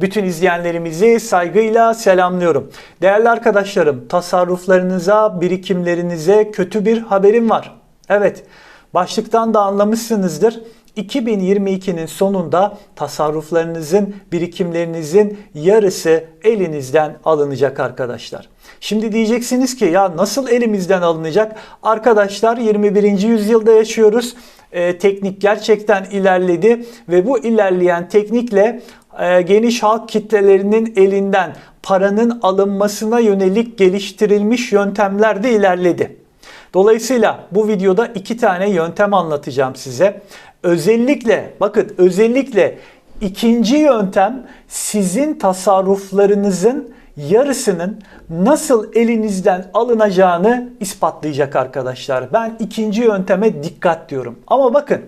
Bütün izleyenlerimizi saygıyla selamlıyorum. Değerli arkadaşlarım, tasarruflarınıza, birikimlerinize kötü bir haberim var. Evet, başlıktan da anlamışsınızdır. 2022'nin sonunda tasarruflarınızın, birikimlerinizin yarısı elinizden alınacak arkadaşlar. Şimdi diyeceksiniz ki ya nasıl elimizden alınacak? Arkadaşlar 21. yüzyılda yaşıyoruz. Ee, teknik gerçekten ilerledi ve bu ilerleyen teknikle e, geniş halk kitlelerinin elinden paranın alınmasına yönelik geliştirilmiş yöntemler de ilerledi. Dolayısıyla bu videoda iki tane yöntem anlatacağım size. Özellikle bakın özellikle ikinci yöntem sizin tasarruflarınızın yarısının nasıl elinizden alınacağını ispatlayacak arkadaşlar. Ben ikinci yönteme dikkat diyorum. Ama bakın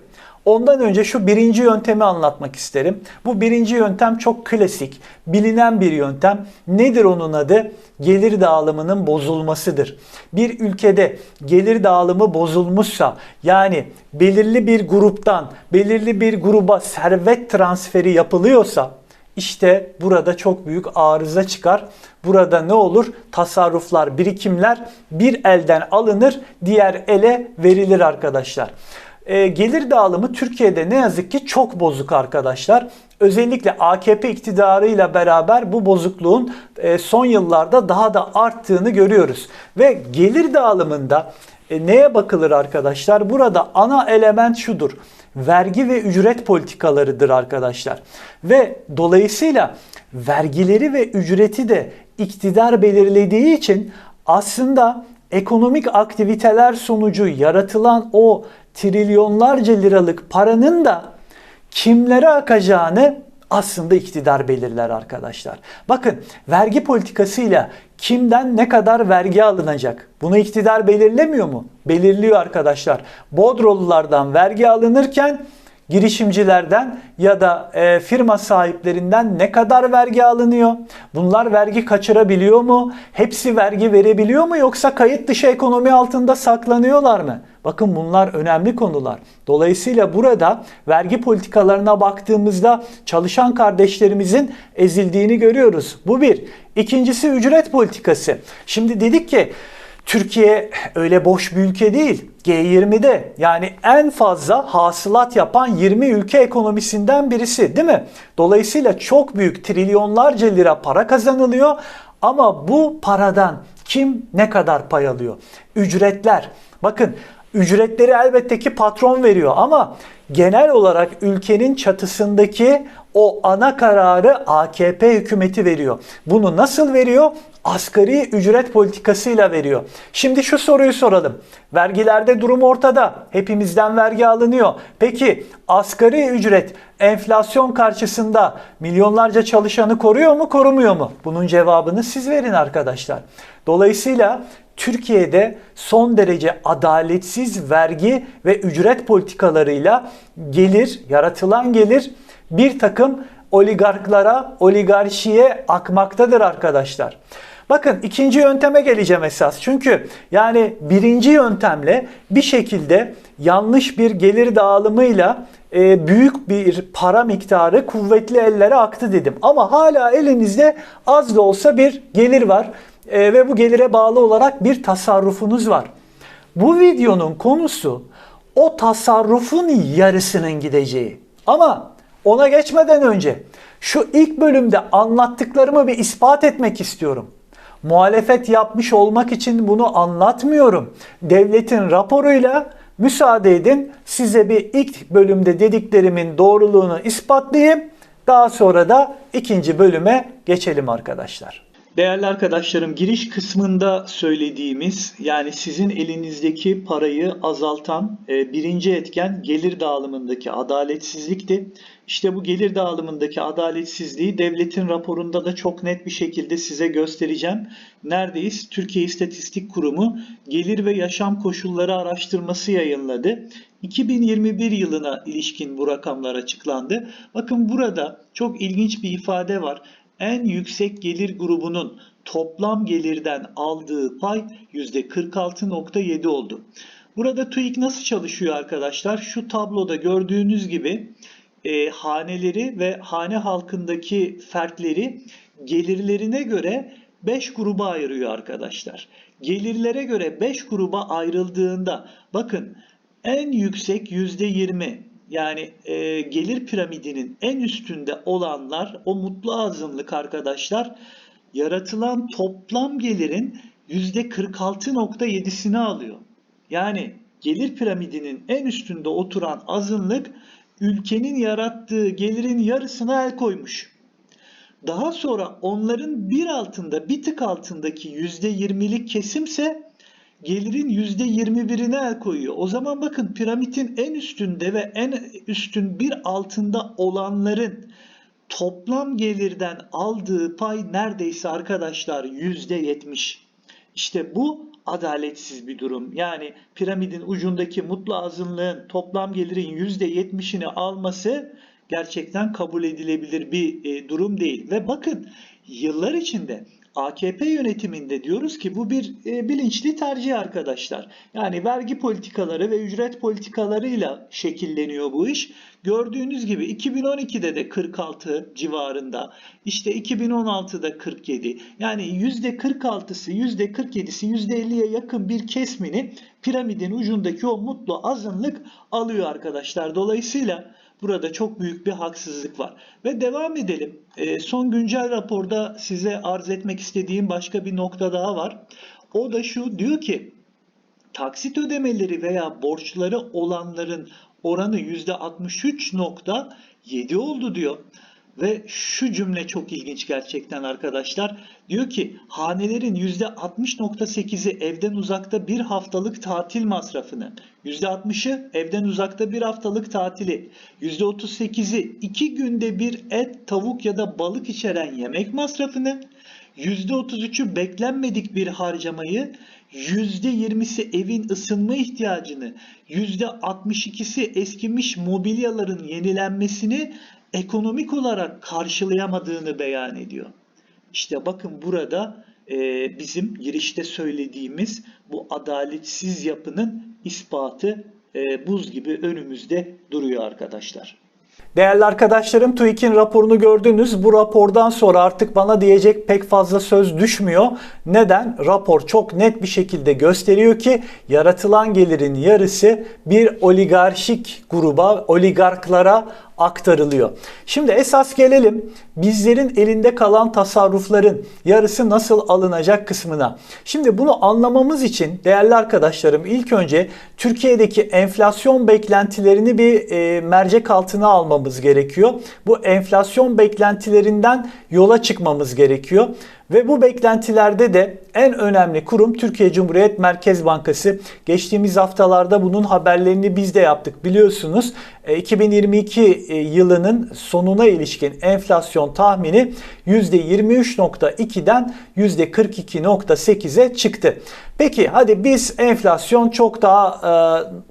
Ondan önce şu birinci yöntemi anlatmak isterim. Bu birinci yöntem çok klasik, bilinen bir yöntem. Nedir onun adı? Gelir dağılımının bozulmasıdır. Bir ülkede gelir dağılımı bozulmuşsa yani belirli bir gruptan belirli bir gruba servet transferi yapılıyorsa işte burada çok büyük arıza çıkar. Burada ne olur? Tasarruflar, birikimler bir elden alınır, diğer ele verilir arkadaşlar. E, gelir dağılımı Türkiye'de ne yazık ki çok bozuk arkadaşlar. Özellikle AKP iktidarıyla beraber bu bozukluğun e, son yıllarda daha da arttığını görüyoruz. Ve gelir dağılımında e, neye bakılır arkadaşlar? Burada ana element şudur. Vergi ve ücret politikalarıdır arkadaşlar. Ve dolayısıyla vergileri ve ücreti de iktidar belirlediği için aslında ekonomik aktiviteler sonucu yaratılan o trilyonlarca liralık paranın da kimlere akacağını aslında iktidar belirler arkadaşlar. Bakın vergi politikasıyla kimden ne kadar vergi alınacak? Bunu iktidar belirlemiyor mu? Belirliyor arkadaşlar. Bodrolulardan vergi alınırken girişimcilerden ya da e, firma sahiplerinden ne kadar vergi alınıyor? Bunlar vergi kaçırabiliyor mu? Hepsi vergi verebiliyor mu yoksa kayıt dışı ekonomi altında saklanıyorlar mı? Bakın bunlar önemli konular. Dolayısıyla burada vergi politikalarına baktığımızda çalışan kardeşlerimizin ezildiğini görüyoruz. Bu bir. İkincisi ücret politikası. Şimdi dedik ki Türkiye öyle boş bir ülke değil. G20'de yani en fazla hasılat yapan 20 ülke ekonomisinden birisi değil mi? Dolayısıyla çok büyük trilyonlarca lira para kazanılıyor ama bu paradan kim ne kadar pay alıyor? Ücretler. Bakın ücretleri elbette ki patron veriyor ama genel olarak ülkenin çatısındaki o ana kararı AKP hükümeti veriyor. Bunu nasıl veriyor? Asgari ücret politikasıyla veriyor. Şimdi şu soruyu soralım. Vergilerde durum ortada. Hepimizden vergi alınıyor. Peki asgari ücret enflasyon karşısında milyonlarca çalışanı koruyor mu, korumuyor mu? Bunun cevabını siz verin arkadaşlar. Dolayısıyla Türkiye'de son derece adaletsiz vergi ve ücret politikalarıyla gelir, yaratılan gelir bir takım oligarklara, oligarşiye akmaktadır arkadaşlar. Bakın ikinci yönteme geleceğim esas. Çünkü yani birinci yöntemle bir şekilde yanlış bir gelir dağılımıyla e, büyük bir para miktarı kuvvetli ellere aktı dedim. Ama hala elinizde az da olsa bir gelir var e, ve bu gelire bağlı olarak bir tasarrufunuz var. Bu videonun konusu o tasarrufun yarısının gideceği. Ama ona geçmeden önce şu ilk bölümde anlattıklarımı bir ispat etmek istiyorum. Muhalefet yapmış olmak için bunu anlatmıyorum. Devletin raporuyla müsaade edin size bir ilk bölümde dediklerimin doğruluğunu ispatlayayım. Daha sonra da ikinci bölüme geçelim arkadaşlar. Değerli arkadaşlarım giriş kısmında söylediğimiz yani sizin elinizdeki parayı azaltan e, birinci etken gelir dağılımındaki adaletsizlikti. İşte bu gelir dağılımındaki adaletsizliği devletin raporunda da çok net bir şekilde size göstereceğim. Neredeyiz? Türkiye İstatistik Kurumu gelir ve yaşam koşulları araştırması yayınladı. 2021 yılına ilişkin bu rakamlar açıklandı. Bakın burada çok ilginç bir ifade var en yüksek gelir grubunun toplam gelirden aldığı pay %46.7 oldu. Burada TÜİK nasıl çalışıyor arkadaşlar? Şu tabloda gördüğünüz gibi e, haneleri ve hane halkındaki fertleri gelirlerine göre 5 gruba ayırıyor arkadaşlar. Gelirlere göre 5 gruba ayrıldığında bakın en yüksek %20 yani e, gelir piramidinin en üstünde olanlar o mutlu azınlık arkadaşlar yaratılan toplam gelirin %46.7'sini alıyor. Yani gelir piramidinin en üstünde oturan azınlık ülkenin yarattığı gelirin yarısına el koymuş. Daha sonra onların bir altında, bir tık altındaki %20'lik kesimse gelirin %21'ine el koyuyor. O zaman bakın piramidin en üstünde ve en üstün bir altında olanların toplam gelirden aldığı pay neredeyse arkadaşlar %70. İşte bu adaletsiz bir durum. Yani piramidin ucundaki mutlu azınlığın toplam gelirin %70'ini alması gerçekten kabul edilebilir bir e, durum değil. Ve bakın yıllar içinde AKP yönetiminde diyoruz ki bu bir e, bilinçli tercih arkadaşlar. Yani vergi politikaları ve ücret politikalarıyla şekilleniyor bu iş. Gördüğünüz gibi 2012'de de 46 civarında, işte 2016'da 47. Yani %46'sı, %47'si, %50'ye yakın bir kesmini piramidin ucundaki o mutlu azınlık alıyor arkadaşlar. Dolayısıyla Burada çok büyük bir haksızlık var. Ve devam edelim. E, son güncel raporda size arz etmek istediğim başka bir nokta daha var. O da şu diyor ki taksit ödemeleri veya borçları olanların oranı %63.7 oldu diyor. Ve şu cümle çok ilginç gerçekten arkadaşlar. Diyor ki hanelerin %60.8'i evden uzakta bir haftalık tatil masrafını, %60'ı evden uzakta bir haftalık tatili, %38'i iki günde bir et, tavuk ya da balık içeren yemek masrafını, %33'ü beklenmedik bir harcamayı, %20'si evin ısınma ihtiyacını, %62'si eskimiş mobilyaların yenilenmesini ekonomik olarak karşılayamadığını beyan ediyor. İşte bakın burada e, bizim girişte söylediğimiz bu adaletsiz yapının ispatı e, buz gibi önümüzde duruyor arkadaşlar. Değerli arkadaşlarım TÜİK'in raporunu gördünüz. Bu rapordan sonra artık bana diyecek pek fazla söz düşmüyor. Neden? Rapor çok net bir şekilde gösteriyor ki yaratılan gelirin yarısı bir oligarşik gruba, oligarklara aktarılıyor. Şimdi esas gelelim bizlerin elinde kalan tasarrufların yarısı nasıl alınacak kısmına. Şimdi bunu anlamamız için değerli arkadaşlarım ilk önce Türkiye'deki enflasyon beklentilerini bir e, mercek altına almamız gerekiyor. Bu enflasyon beklentilerinden yola çıkmamız gerekiyor. Ve bu beklentilerde de en önemli kurum Türkiye Cumhuriyet Merkez Bankası. Geçtiğimiz haftalarda bunun haberlerini biz de yaptık biliyorsunuz. 2022 e, e, yılının sonuna ilişkin enflasyon tahmini %23.2'den %42.8'e çıktı. Peki hadi biz enflasyon çok daha e,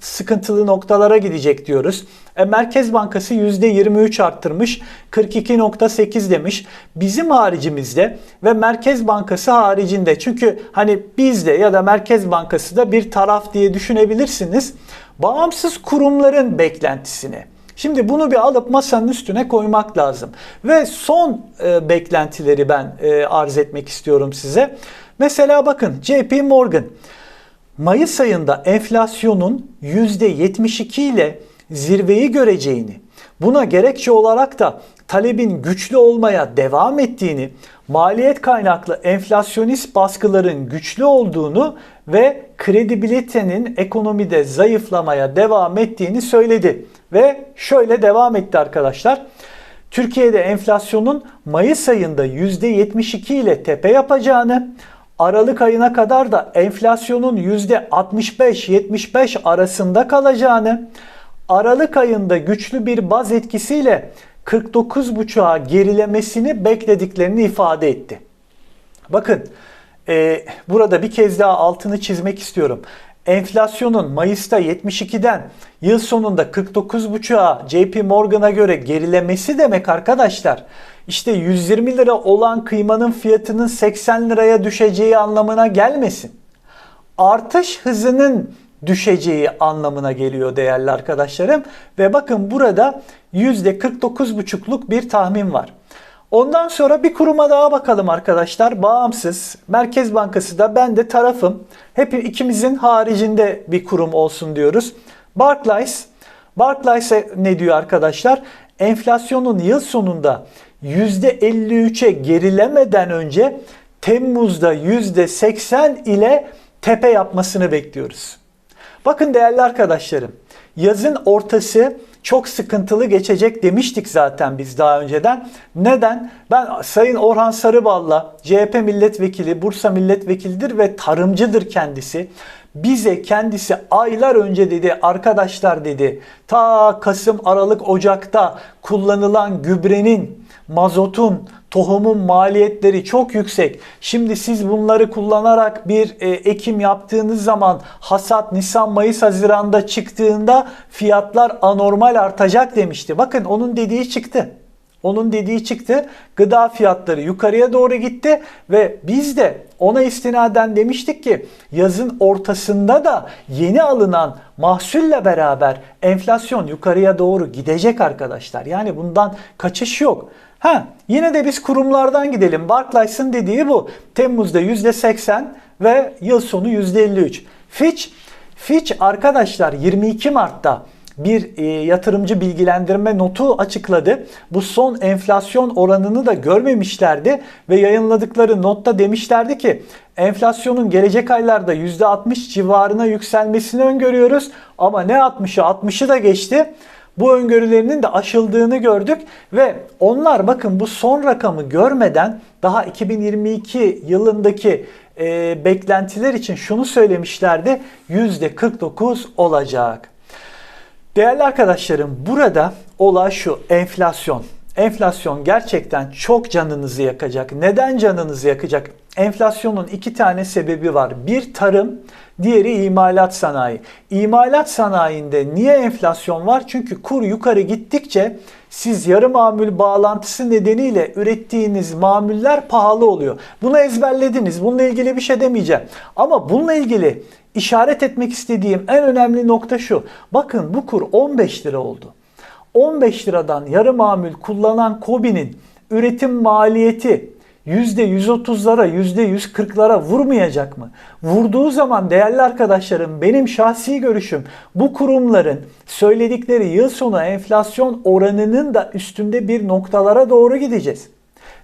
sıkıntılı noktalara gidecek diyoruz. E, Merkez Bankası %23 arttırmış, 42.8 demiş. Bizim haricimizde ve Merkez Bankası haricinde çünkü hani bizde ya da Merkez Bankası da bir taraf diye düşünebilirsiniz. Bağımsız kurumların beklentisini. Şimdi bunu bir alıp masanın üstüne koymak lazım. Ve son e, beklentileri ben e, arz etmek istiyorum size. Mesela bakın JP Morgan Mayıs ayında enflasyonun %72 ile zirveyi göreceğini, buna gerekçe olarak da talebin güçlü olmaya devam ettiğini, maliyet kaynaklı enflasyonist baskıların güçlü olduğunu ve kredibilitenin ekonomide zayıflamaya devam ettiğini söyledi. Ve şöyle devam etti arkadaşlar. Türkiye'de enflasyonun Mayıs ayında %72 ile tepe yapacağını, Aralık ayına kadar da enflasyonun %65-75 arasında kalacağını, Aralık ayında güçlü bir baz etkisiyle 49.5'a gerilemesini beklediklerini ifade etti. Bakın e, burada bir kez daha altını çizmek istiyorum. Enflasyonun Mayıs'ta 72'den yıl sonunda 49.5'a JP Morgan'a göre gerilemesi demek arkadaşlar. İşte 120 lira olan kıymanın fiyatının 80 liraya düşeceği anlamına gelmesin. Artış hızının düşeceği anlamına geliyor değerli arkadaşlarım. Ve bakın burada %49,5'luk bir tahmin var. Ondan sonra bir kuruma daha bakalım arkadaşlar. Bağımsız. Merkez Bankası da ben de tarafım. Hep ikimizin haricinde bir kurum olsun diyoruz. Barclays. Barclays ne diyor arkadaşlar? Enflasyonun yıl sonunda %53'e gerilemeden önce Temmuz'da %80 ile tepe yapmasını bekliyoruz. Bakın değerli arkadaşlarım, yazın ortası çok sıkıntılı geçecek demiştik zaten biz daha önceden. Neden? Ben Sayın Orhan Sarıbal'la CHP milletvekili, Bursa milletvekilidir ve tarımcıdır kendisi. Bize kendisi aylar önce dedi arkadaşlar dedi ta Kasım, Aralık, Ocak'ta kullanılan gübrenin, mazotun, tohumun maliyetleri çok yüksek. Şimdi siz bunları kullanarak bir e, ekim yaptığınız zaman hasat Nisan, Mayıs, Haziran'da çıktığında fiyatlar anormal artacak demişti. Bakın onun dediği çıktı. Onun dediği çıktı. Gıda fiyatları yukarıya doğru gitti ve biz de ona istinaden demiştik ki yazın ortasında da yeni alınan mahsulle beraber enflasyon yukarıya doğru gidecek arkadaşlar. Yani bundan kaçış yok. Ha, yine de biz kurumlardan gidelim. Barclays'ın dediği bu. Temmuz'da %80 ve yıl sonu %53. Fitch, Fitch arkadaşlar 22 Mart'ta bir e, yatırımcı bilgilendirme notu açıkladı. Bu son enflasyon oranını da görmemişlerdi ve yayınladıkları notta demişlerdi ki enflasyonun gelecek aylarda %60 civarına yükselmesini öngörüyoruz ama ne 60'ı 60'ı da geçti bu öngörülerinin de aşıldığını gördük ve onlar bakın bu son rakamı görmeden daha 2022 yılındaki e, beklentiler için şunu söylemişlerdi %49 olacak. Değerli arkadaşlarım burada olay şu enflasyon. Enflasyon gerçekten çok canınızı yakacak. Neden canınızı yakacak? Enflasyonun iki tane sebebi var. Bir tarım, diğeri imalat sanayi. İmalat sanayinde niye enflasyon var? Çünkü kur yukarı gittikçe siz yarı mamül bağlantısı nedeniyle ürettiğiniz mamuller pahalı oluyor. Bunu ezberlediniz. Bununla ilgili bir şey demeyeceğim. Ama bununla ilgili işaret etmek istediğim en önemli nokta şu. Bakın bu kur 15 lira oldu. 15 liradan yarı mamül kullanan Kobi'nin üretim maliyeti %130'lara, %140'lara vurmayacak mı? Vurduğu zaman değerli arkadaşlarım benim şahsi görüşüm bu kurumların söyledikleri yıl sonu enflasyon oranının da üstünde bir noktalara doğru gideceğiz.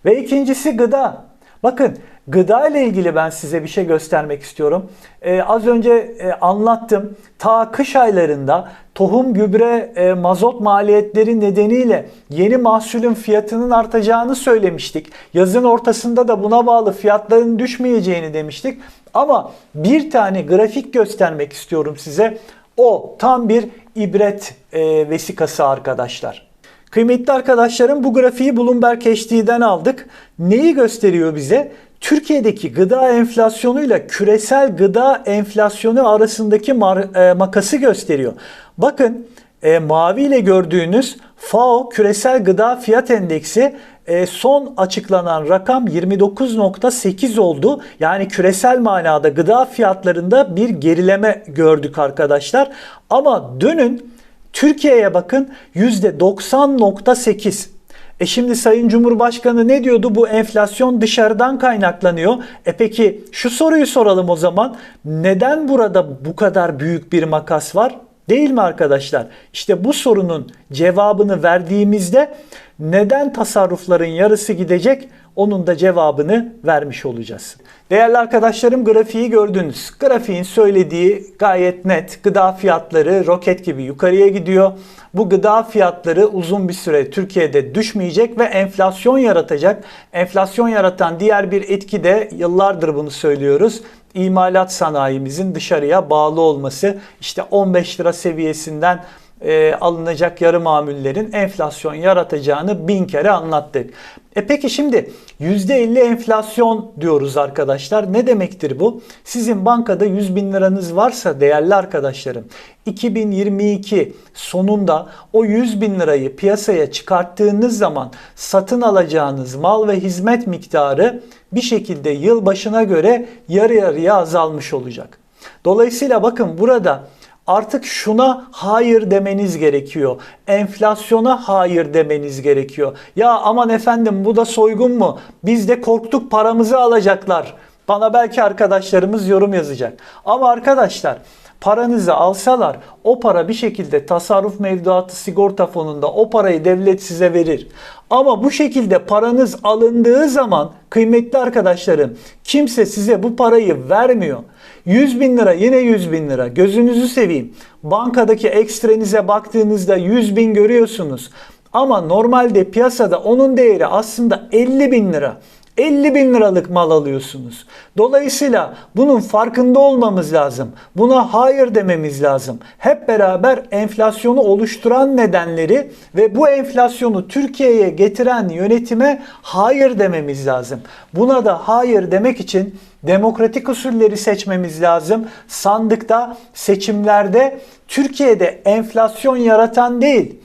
Ve ikincisi gıda. Bakın Gıda ile ilgili ben size bir şey göstermek istiyorum. Ee, az önce e, anlattım. Ta kış aylarında tohum, gübre, e, mazot maliyetleri nedeniyle yeni mahsulün fiyatının artacağını söylemiştik. Yazın ortasında da buna bağlı fiyatların düşmeyeceğini demiştik. Ama bir tane grafik göstermek istiyorum size. O tam bir ibret e, vesikası arkadaşlar. Kıymetli arkadaşlarım bu grafiği Bloomberg HD'den aldık. Neyi gösteriyor bize? Türkiye'deki gıda enflasyonuyla küresel gıda enflasyonu arasındaki e, makası gösteriyor. Bakın e, mavi ile gördüğünüz FAO küresel gıda fiyat endeksi e, son açıklanan rakam 29.8 oldu. Yani küresel manada gıda fiyatlarında bir gerileme gördük arkadaşlar. Ama dönün Türkiye'ye bakın %90.8. E şimdi Sayın Cumhurbaşkanı ne diyordu? Bu enflasyon dışarıdan kaynaklanıyor. E peki şu soruyu soralım o zaman. Neden burada bu kadar büyük bir makas var? Değil mi arkadaşlar? İşte bu sorunun cevabını verdiğimizde neden tasarrufların yarısı gidecek? Onun da cevabını vermiş olacağız. Değerli arkadaşlarım grafiği gördünüz. Grafiğin söylediği gayet net. Gıda fiyatları roket gibi yukarıya gidiyor. Bu gıda fiyatları uzun bir süre Türkiye'de düşmeyecek ve enflasyon yaratacak. Enflasyon yaratan diğer bir etki de yıllardır bunu söylüyoruz imalat sanayimizin dışarıya bağlı olması işte 15 lira seviyesinden e, alınacak yarı mamullerin enflasyon yaratacağını bin kere anlattık. E peki şimdi %50 enflasyon diyoruz arkadaşlar. Ne demektir bu? Sizin bankada 100 bin liranız varsa değerli arkadaşlarım 2022 sonunda o 100 bin lirayı piyasaya çıkarttığınız zaman satın alacağınız mal ve hizmet miktarı bir şekilde yıl başına göre yarı yarıya azalmış olacak. Dolayısıyla bakın burada artık şuna hayır demeniz gerekiyor. Enflasyona hayır demeniz gerekiyor. Ya aman efendim bu da soygun mu? Biz de korktuk paramızı alacaklar. Bana belki arkadaşlarımız yorum yazacak. Ama arkadaşlar paranızı alsalar o para bir şekilde tasarruf mevduatı sigorta fonunda o parayı devlet size verir. Ama bu şekilde paranız alındığı zaman kıymetli arkadaşlarım kimse size bu parayı vermiyor. 100 bin lira yine 100 bin lira gözünüzü seveyim. Bankadaki ekstrenize baktığınızda 100 bin görüyorsunuz. Ama normalde piyasada onun değeri aslında 50 bin lira. 50 bin liralık mal alıyorsunuz. Dolayısıyla bunun farkında olmamız lazım. Buna hayır dememiz lazım. Hep beraber enflasyonu oluşturan nedenleri ve bu enflasyonu Türkiye'ye getiren yönetime hayır dememiz lazım. Buna da hayır demek için demokratik usulleri seçmemiz lazım. Sandıkta, seçimlerde Türkiye'de enflasyon yaratan değil,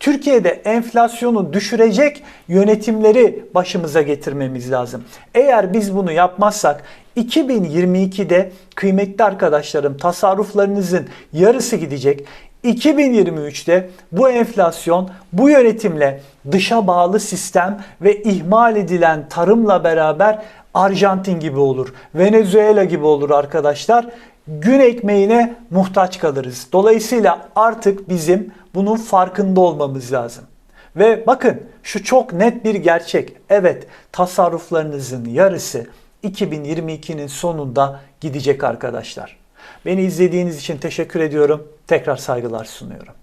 Türkiye'de enflasyonu düşürecek yönetimleri başımıza getirmemiz lazım. Eğer biz bunu yapmazsak 2022'de kıymetli arkadaşlarım tasarruflarınızın yarısı gidecek. 2023'te bu enflasyon bu yönetimle dışa bağlı sistem ve ihmal edilen tarımla beraber Arjantin gibi olur. Venezuela gibi olur arkadaşlar. Gün ekmeğine muhtaç kalırız. Dolayısıyla artık bizim bunun farkında olmamız lazım. Ve bakın şu çok net bir gerçek. Evet tasarruflarınızın yarısı 2022'nin sonunda gidecek arkadaşlar. Beni izlediğiniz için teşekkür ediyorum. Tekrar saygılar sunuyorum.